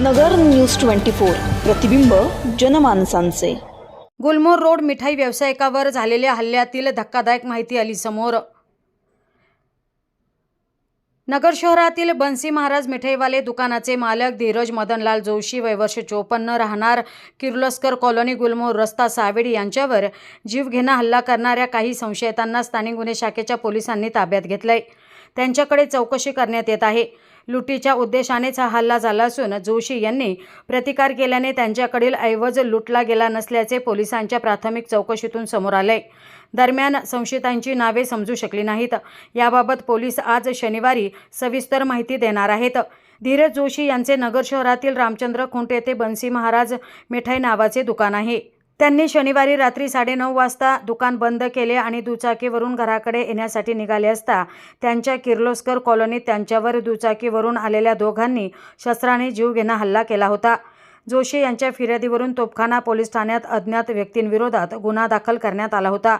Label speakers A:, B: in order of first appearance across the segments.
A: नगर news twenty four प्रतिबिंब जनमानसांचे.
B: गुलमोर road मिठाई व्यावसायिकावर झालेल्या हल्ल्यातील धक्कादायक माहिती आली समोर. नगर शहरातील बन्सी महाराज मिठाईवाले दुकानाचे मालक धीरज मदनलाल जोशी वय वर्ष चोपन्न राहणार किर्लोस्कर कॉलनी गुलमोर रस्ता सावेडी यांच्यावर जीवघेणा हल्ला करणाऱ्या काही संशयितांना स्थानिक गुन्हे शाखेच्या पोलिसांनी ताब्यात घेतलंय. त्यांच्याकडे चौकशी करण्यात येत आहे. लुटीच्या उद्देशानेच हा हल्ला झाला असून जोशी यांनी प्रतिकार केल्याने त्यांच्याकडील ऐवज लुटला गेला नसल्याचे पोलिसांच्या प्राथमिक चौकशीतून समोर आले दरम्यान संशयितांची नावे समजू शकली नाहीत. याबाबत पोलीस आज शनिवारी सविस्तर माहिती देणार आहेत. धीरज जोशी यांचे नगर शहरातील रामचंद्र खुंट येथे बन्सी महाराज मिठाई नावाचे दुकान आहे. त्यांनी शनिवारी रात्री साडेनऊ वाजता दुकान बंद केले आणि दुचाकीवरून घराकडे येण्यासाठी निघाले असता त्यांच्या किर्लोस्कर कॉलनीत त्यांच्यावर दुचाकीवरून आलेल्या दोघांनी शस्त्राने जीवघेणा हल्ला केला होता. जोशी यांच्या फिर्यादीवरून तोपखाना पोलीस ठाण्यात अज्ञात व्यक्तींविरोधात गुन्हा दाखल करण्यात आला होता.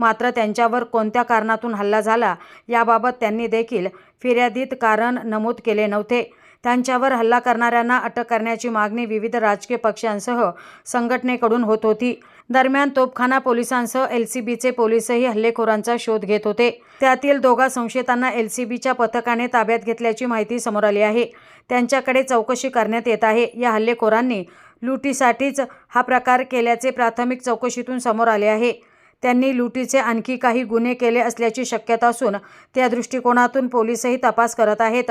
B: मात्र त्यांच्यावर कोणत्या कारणातून हल्ला झाला याबाबत त्यांनी देखील फिर्यादीत कारण नमूद केले नव्हते. त्यांच्यावर हल्ला करणाऱ्यांना अटक करण्याची मागणी विविध राजकीय पक्षांसह संघटनेकडून होत होती. दरम्यान तोपखाना पोलिसांसह एल सी बीचे पोलीसही हल्लेखोरांचा शोध घेत होते. त्यातील दोघा संशयितांना एल सी बीच्या पथकाने ताब्यात घेतल्याची माहिती समोर आली आहे. त्यांच्याकडे चौकशी करण्यात येत आहे. या हल्लेखोरांनी लुटीसाठीच हा प्रकार केल्याचे प्राथमिक चौकशीतून समोर आले आहे. त्यांनी लुटीचे आणखी काही गुन्हे केले असल्याची शक्यता असून त्या दृष्टिकोनातून पोलीसही तपास करत आहेत.